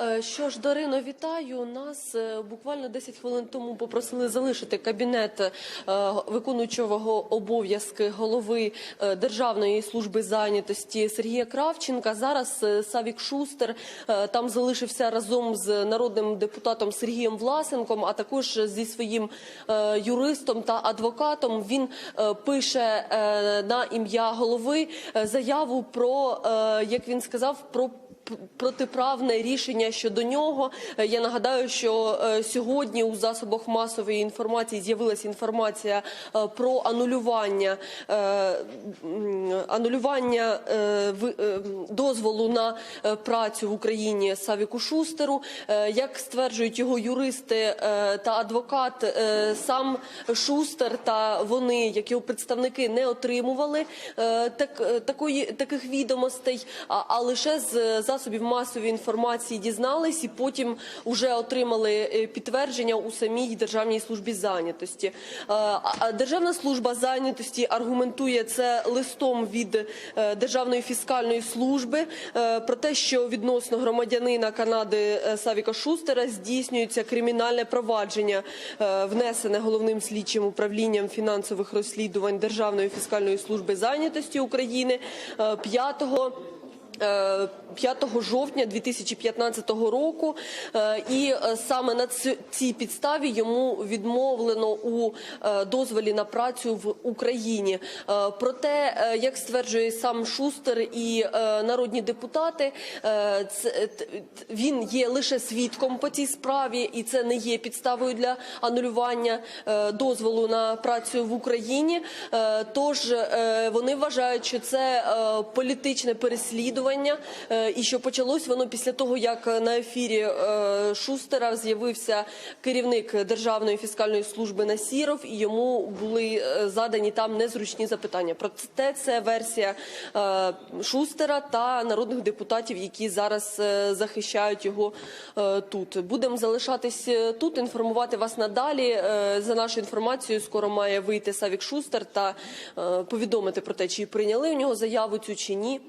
Е, Що ж, Дарино, вітаю. Нас е, буквально 10 хвилин тому попросили залишити кабінет е, виконуючого обов'язки голови Державної служби зайнятості Сергія Кравченка. Зараз Савік Шустер там залишився разом з народним депутатом Сергієм Власенком, а також зі своїм юристом та адвокатом. Він пише на ім'я голови заяву про, як він сказав, про протиправне рішення щодо нього. Е, Я нагадаю, що е, сьогодні у засобах масової інформації з'явилася інформація е, про анулювання анулювання дозволу на працю в Україні Савіку Шустеру. Як стверджують його юристи та адвокат, сам Шустер та вони, як його представники, не отримували так, такої таких відомостей, а, а лише з засобів масової інформації дізнались і потім вже отримали е, підтвердження у самій державній службі зайнятості. Е, Державна служба зайнятості аргументує це листом від е, Державної фіскальної служби про те, що відносно громадянина Канади Савіка Шустера здійснюється кримінальне провадження, внесене головним слідчим управлінням фінансових розслідувань Державної фіскальної служби зайнятості України е, 5 Е, 5 жовтня 2015 року, Е, і е, саме на ці- цій підставі йому відмовлено у е, дозволі на працю в Україні. Е, Проте, е, як стверджує сам Шустер і е, народні депутати, е, він є лише свідком по цій справі, і це не є підставою для анулювання е, дозволу на працю в Україні. Е, Тож е, вони вважають, що це е, політичне переслідування, е, і що почалось воно після того, як на ефірі е, Шустера з'явився керівник Державної фіскальної служби Насіров, і йому були е, задані там незручні запитання. Проте це версія е, Шустера та народних депутатів, які зараз е, захищають його е, тут. Будемо залишатись е, тут, інформувати вас надалі. Е, За нашою інформацією, скоро має вийти Савік Шустер та е, повідомити про те, чи прийняли у нього заяву цю чи ні.